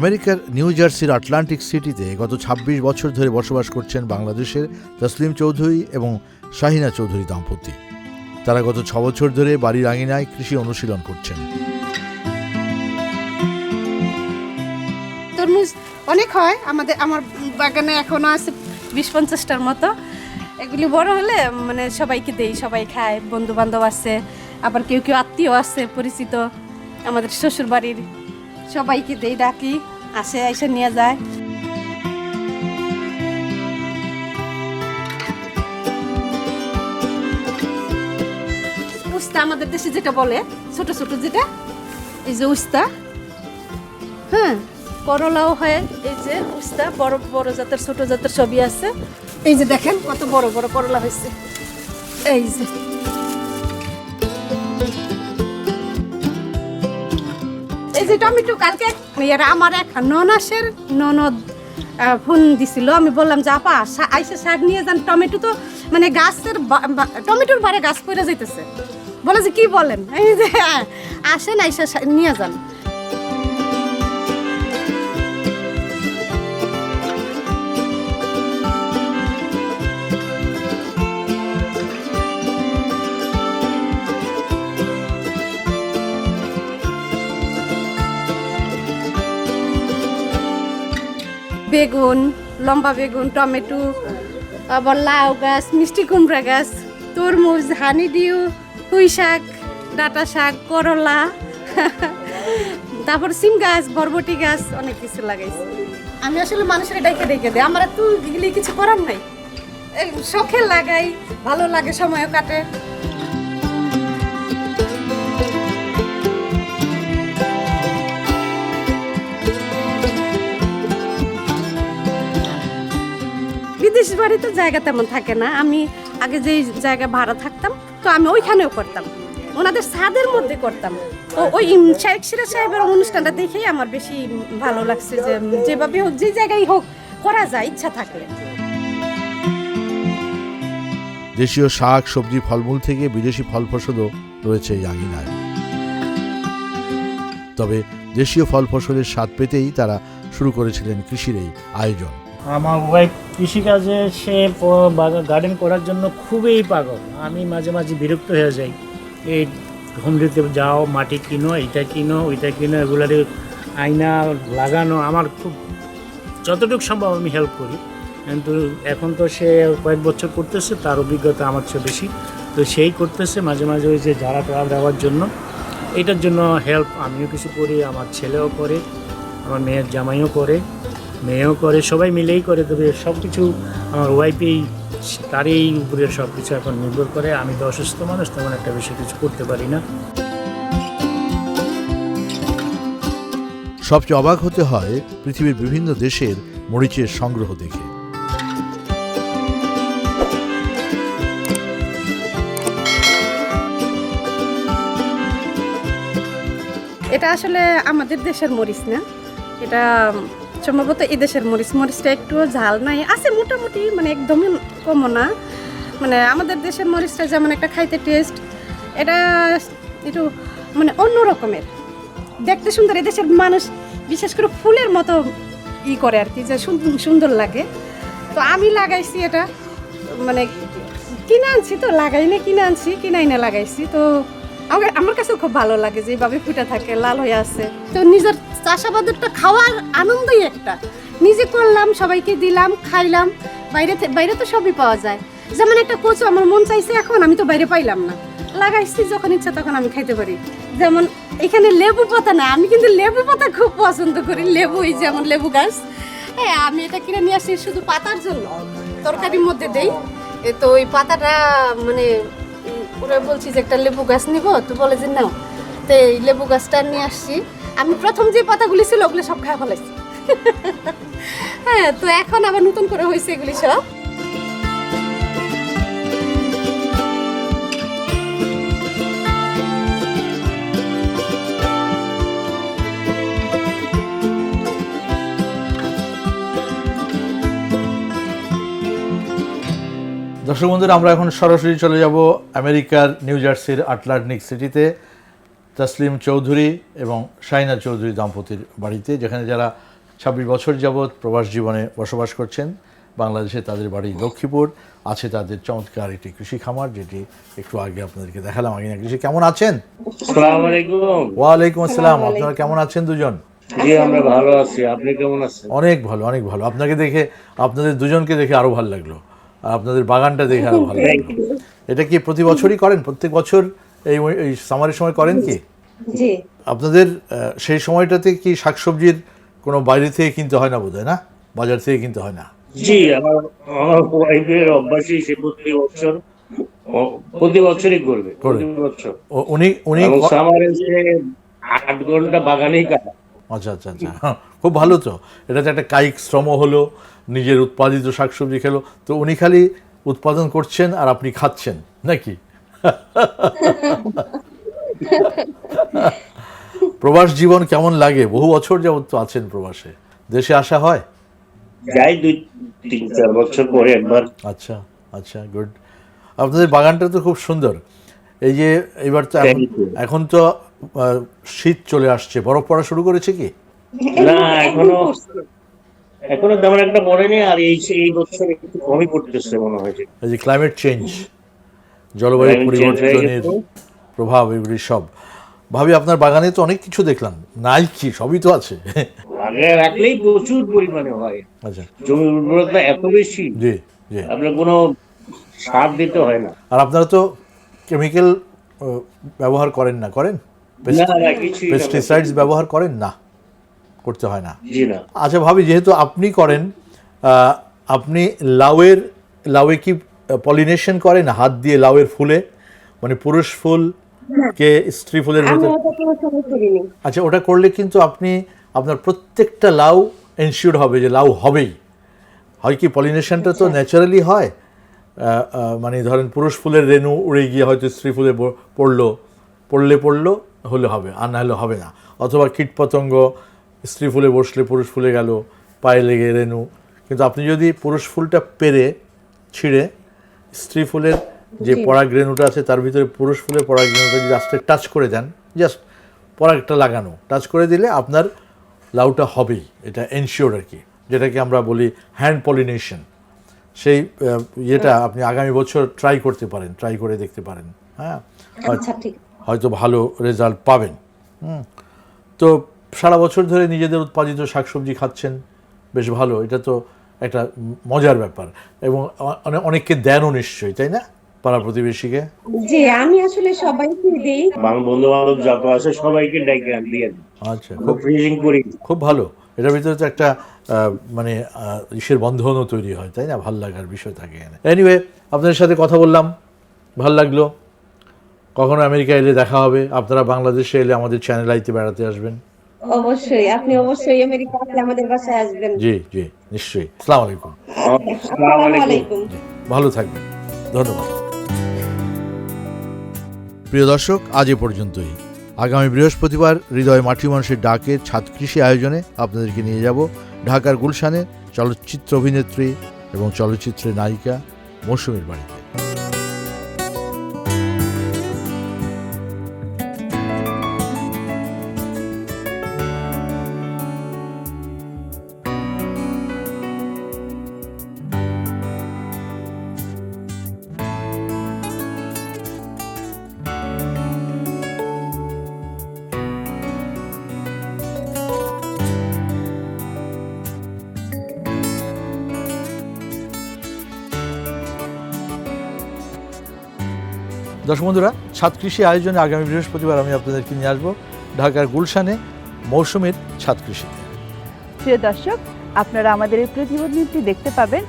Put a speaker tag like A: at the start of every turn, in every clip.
A: আমেরিকার নিউ জার্সির আটলান্টিক সিটিতে গত ২৬ বছর ধরে বসবাস করছেন বাংলাদেশের তসলিম চৌধুরী এবং শাহিনা চৌধুরী দম্পতি। তারা গত ছ বছর ধরে বাড়ির আঙিনায় কৃষি অনুশীলন করছেন।
B: তরমুজ অনেক হয়, আমাদের আমার বাগানে এখনও আছে বিশ পঞ্চাশটার মতো। এগুলি বড় হলে মানে সবাইকে দেই, সবাই খায় বন্ধু বান্ধব আছে, আবার কেউ কেউ আত্মীয় আছে, পরিচিত। আমাদের শ্বশুর বাড়ির সবাইকে দেই, ডাকি। আসে এসে নিয়ে যায়। উস্তা আমাদের দেশে যেটা বলে, ছোট ছোট যেটা, এই যে উস্তা। হ্যাঁ করলাও হয়, এই যে উস্তা, বড় বড় জাতের, ছোট জাতের ছবি আছে। এই যে দেখেন, কত বড় বড় করলা হয়েছে। এই যে। যে টমেটো কালকে আমার এক ননাসের ননদ ফোন দিছিল। আমি বললাম যে আপা আইসে শাক নিয়ে যান। টমেটো তো মানে গাছের টমেটোর বারে গাছ পড়ে যাইতেছে। বলে যে কি বলেন? এই যে হ্যাঁ, আসেন আইসে নিয়ে যান। বেগুন লম্বা বেগুন টমেটো আবার লাউ গাছ মিষ্টি কুমড়া গাছ তরমুজ হানি হানিডিউ পুঁই শাক ডাটা শাক করলা তারপর সিম গাছ বরবটি গাছ অনেক কিছু লাগাইছি। আমি আসলে মানুষের ডেকে ডেকে দেয় আমার তো এগুলি কিছু করার নাই। এই শখে লাগাই ভালো লাগে সময়ও কাটে। বিদেশ বাড়িতে জায়গা তেমন থাকে না। আমি আগে যেই জায়গায় ভাড়া থাকতাম, তো আমি ওইখানেও করতাম। ওনাদের ছাদের মধ্যে করতাম। তো ওই শেখ সিরা সাহেবের অনুষ্ঠানটা দেখেই আমার বেশি ভালো লাগছে যে যেভাবে হোক যে জায়গায় হোক করা যায়, ইচ্ছা থাকলে।
A: দেশীয় শাক, সবজি, ফলমূল থেকে বিদেশি ফল ফসলও রয়েছে এই আঙিনায়। তবে দেশীয় ফল ফসলের স্বাদ পেতেই তারা শুরু করেছিলেন কৃষির এই আয়োজন।
C: আমার ওয়াইফ কৃষিকাজে, সে গার্ডেন করার জন্য খুবই পাগল। আমি মাঝে মাঝে বিরক্ত হয়ে যাই। এই হোম যাও, মাটি কিনো, এইটা কিনো, ওইটা কিনো এগুলার আয়না লাগানো আমার খুব, যতটুকু সম্ভব আমি হেল্প করি। কিন্তু এখন তো সে কয়েক বছর করতেছে, তার অভিজ্ঞতা আমার চেয়ে বেশি। তো সেই করতেছে, মাঝে মাঝে ওই যে ঝাড়া টাড়া দেওয়ার জন্য। এটার জন্য হেল্প আমিও কিছু করি, আমার ছেলেও করে, আমার মেয়ের জামাইও করে। মেয়েও করে সবাই মিলেই করে তবে সব কিছু আমার ওয়াইফেই তারই উপরে সব কিছু এখন নির্ভর করে। আমি তো অসুস্থ মানুষ তেমন একটা বেশি কিছু করতে পারি না।
A: সবচেয়ে অবাক হতে হয় পৃথিবীর বিভিন্ন দেশের মরিচের সংগ্রহ দেখে।
B: এটা আসলে আমাদের দেশের মরিচ না। এটা সম্ভবত এই দেশের মরিচ, মরিচটা একটু ঝাল নাই। আছে মোটামুটি মানে একদমই কমও না। মানে আমাদের দেশের মরিচটা যেমন একটা খাইতে টেস্ট এটা একটু মানে অন্য রকমের। দেখতে সুন্দর, এই দেশের মানুষ বিশেষ করে ফুলের মতো ই করে আর কি, যে সুন- সুন্দর লাগে। তো আমি লাগাইছি এটা মানে কিনে আনছি তো লাগাই না কিনে আনছি কিনাই না লাগাইছি। তো আমার আমার কাছেও খুব ভালো লাগে যে এইভাবে ফুটে থাকে, লাল হয়ে আছে। তো নিজের চাষাবাদেরটা খাওয়ার আনন্দই একটা। নিজে করলাম, সবাইকে দিলাম, খাইলাম, বাইরে বাইরে তো সবই পাওয়া যায়। যেমন একটা কচু, আমার মন চাইছে এখন, আমি তো বাইরে পাইলাম না। লাগাইছি, যখন ইচ্ছা তখন আমি খাইতে পারি। যেমন এখানে লেবু পাতা না, আমি কিন্তু লেবু পাতা খুব পছন্দ করি লেবু এই যেমন লেবু গাছ। হ্যাঁ আমি এটা কিনে নিয়ে আসি শুধু পাতার জন্য, তরকারির মধ্যে দেই। তো ওই পাতাটা মানে ওরা বলছি যে একটা লেবু গাছ নিব, তো বলে যে নাও। তো এই লেবু গাছটা নিয়ে আসছি। আমি প্রথম যে পাতাগুলি ছিল, ওগুলো সব খাওয়া ফেলাইছি। হ্যাঁ তো এখন আবার নতুন করে হয়েছে এগুলি সব।
A: দর্শক বন্ধুরা আমরা এখন সরাসরি চলে যাব আমেরিকার নিউ জার্সির আটলান্টিক সিটিতে। তসলিম চৌধুরী এবং শাইনা চৌধুরী দম্পতির বাড়িতে যেখানে যারা ছাব্বিশ বছর যাবৎ প্রবাস জীবনে বসবাস করছেন বাংলাদেশে তাদের বাড়ি লক্ষ্মীপুর আছে তাদের চমৎকার একটি কৃষি খামার যেটি একটু আগে আপনাদেরকে দেখালাম। আগে কৃষি কেমন আছেন? ওয়ালাইকুম আসসালাম। আপনারা কেমন আছেন দুজন?
D: জি আমরা ভালো আছি। আপনি কেমন আছেন?
A: অনেক ভালো অনেক ভালো। আপনাকে দেখে আপনাদের দুজনকে দেখে আরও ভালো লাগল। আপনাদের বাগানটা দেখে আরও ভালো এটা কি প্রতি বছরই করেন? প্রত্যেক বছর এই এই সামারের সময় করেন কি? আপনাদের সেই সময়টাতে কি শাকসবজির কোনো বাইরে থেকে কিনতে হয় না বোধহয় না? বাজার থেকে কিনতে হয় না?
D: জি আমার আমার ওয়াইফের অভ্যাসই সে প্রতি বছর প্রতি বছরই করবে প্রতি বছর।
A: উনি উনি
D: সামারে আট ঘণ্টা বাগানেই কাটা
A: আচ্ছা আচ্ছা আচ্ছা। হ্যাঁ, খুব ভালো তো। এটা এটাতে একটা কায়িক শ্রম হলো নিজের উৎপাদিত শাকসবজি খেলো তো উনি খালি উৎপাদন করছেন আর আপনি খাচ্ছেন নাকি? প্রবাস জীবন কেমন লাগে? বহু বছর যাবত তো আছেন প্রবাসে। দেশে আসা হয়?
D: যাই দুই তিন চার বছর পরে একবার।
A: আচ্ছা আচ্ছা গুড আপনাদের বাগানটা তো খুব সুন্দর। এই যে এবার তো এখন- এখন তো শীত চলে আসছে। বরফ পড়া শুরু করেছে কি?
D: না এখনও এখনও তেমন একটা পড়েনি আর এই এই বছর একটু কমই পড়তেছে মনে হয় যে।
A: এই যে ক্লাইমেট চেঞ্জ জলবায়ু পরিবর্তনের প্রভাব এগুলি সব। ভাবি আপনার বাগানে তো অনেক কিছু দেখলাম। নাই কি সবই তো আছে।
D: আগে রাখলেই প্রচুর পরিমাণে হয়।
A: আচ্ছা।
D: জমির উর্বরতা এত বেশি
A: জি জি।
D: আপনার কোনো সার দিতে হয় না।
A: আর আপনারা তো কেমিক্যাল ব্যবহার করেন না করেন। পেস্টিসাইডস ব্যবহার করেন না করতে হয় না।
D: জি না।
A: আচ্ছা ভাবি যেহেতু আপনি করেন আহ, আপনি লাউয়ের লাউয়ে কি পলিনেশন করেন? হাত দিয়ে লাউয়ের ফুলে? মানে পুরুষ ফুল কে স্ত্রী ফুলের আচ্ছা ওটা করলে কিন্তু আপনি আপনার প্রত্যেকটা লাউ এনশিওর হবে যে লাউ হবেই। হয় কি পলিনেশনটা তো ন্যাচারালি হয়। আহ, আহ, মানে ধরেন পুরুষ ফুলের রেণু উড়ে গিয়ে হয়তো স্ত্রী ফুলে পড়ল পড়লে পড়ল হলে হবে আর না হলে হবে না। অথবা কীটপতঙ্গ স্ত্রী ফুলে বসলে পুরুষ ফুলে গেল পায়ে লেগে রেণু। কিন্তু আপনি যদি পুরুষ ফুলটা পেরে ছিঁড়ে স্ত্রী ফুলের যে পরাগ রেণুটা আছে তার ভিতরে পুরুষ ফুলের পরাগ রেণুটা যদি আস্তে টাচ করে দেন জাস্ট পরাগটা লাগানো টাচ করে দিলে আপনার লাউটা হবেই। এটা এনশিওর আর কি যেটাকে আমরা বলি হ্যান্ড পলিনেশন সেই ইয়েটা আপনি আগামী বছর ট্রাই করতে পারেন ট্রাই করে দেখতে পারেন। হ্যাঁ?
B: আচ্ছা ঠিক।
A: হয়তো ভালো রেজাল্ট পাবেন। হুম। তো সারা বছর ধরে নিজেদের উৎপাদিত শাকসবজি খাচ্ছেন বেশ ভালো। এটা তো একটা মজার ব্যাপার। এবং অনেককে দেনও নিশ্চয়ই তাই না? পাড়া প্রতিবেশীকে?
B: জি আমি আসলে সবাইকে দিই।
D: বন্ধু বান্ধব যত আছে সবাইকে ডেকে দিয়ে
A: আচ্ছা খুব
D: ফ্রিজিং করি।
A: খুব ভালো। এটার ভিতরে তো একটা আহ, মানে আহ, ইসের বন্ধনও তৈরি হয় তাই না? ভালো লাগার বিষয় থাকে এনিওয়ে আপনাদের সাথে কথা বললাম। ভালো লাগল। কখনো আমেরিকা এলে দেখা হবে? আপনারা বাংলাদেশে এলে আমাদের চ্যানেল আইতে বেড়াতে আসবেন।
B: অবশ্যই আপনি অবশ্যই আমেরিকা আসলে আমাদের বাসায় আসবেন।
A: জি জি নিশ্চয়ই। আসসালামু আলাইকুম।
D: আসসালামু আলাইকুম।
A: ভালো থাকবেন। ধন্যবাদ। প্রিয় দর্শক আজ এ পর্যন্তই। আগামী বৃহস্পতিবার হৃদয় মাটি মানুষের ডাকে ছাদ কৃষি আয়োজনে আপনাদেরকে নিয়ে যাব ঢাকার গুলশানে চলচ্চিত্র অভিনেত্রী এবং চলচ্চিত্রের নায়িকা মৌসুমীর বাড়িতে। দর্শক বন্ধুরা ছাদ কৃষি আয়োজনে আগামী বৃহস্পতিবার আমি আপনাদেরকে নিয়ে আসব ঢাকার গুলশানে মৌসুমের ছাদ কৃষিতে
E: প্রিয় দর্শক আপনারা আমাদের এই প্রতিবেদনটি দেখতে পাবেন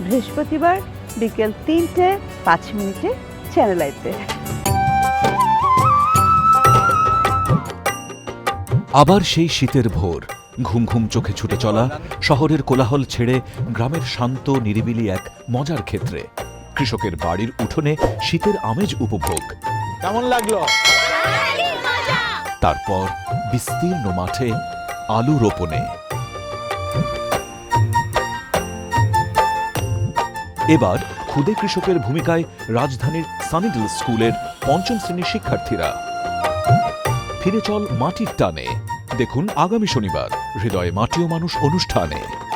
E: বৃহস্পতিবার বিকেল তিনটে পাঁচ মিনিটে চ্যানেল আইতে
F: আবার সেই শীতের ভোর ঘুম ঘুম চোখে ছুটে চলা শহরের কোলাহল ছেড়ে গ্রামের শান্ত নিরিবিলি এক মজার ক্ষেত্রে। কৃষকের বাড়ির উঠোনে শীতের আমেজ উপভোগ।
A: কেমন লাগল?
F: তারপর বিস্তীর্ণ মাঠে আলু রোপণে। এবার খুদে কৃষকের ভূমিকায় রাজধানীর সানিডল স্কুলের পঞ্চম শ্রেণির শিক্ষার্থীরা। ফিরে চল মাটির টানে। দেখুন আগামী শনিবার হৃদয়ে মাটি ও মানুষ অনুষ্ঠানে।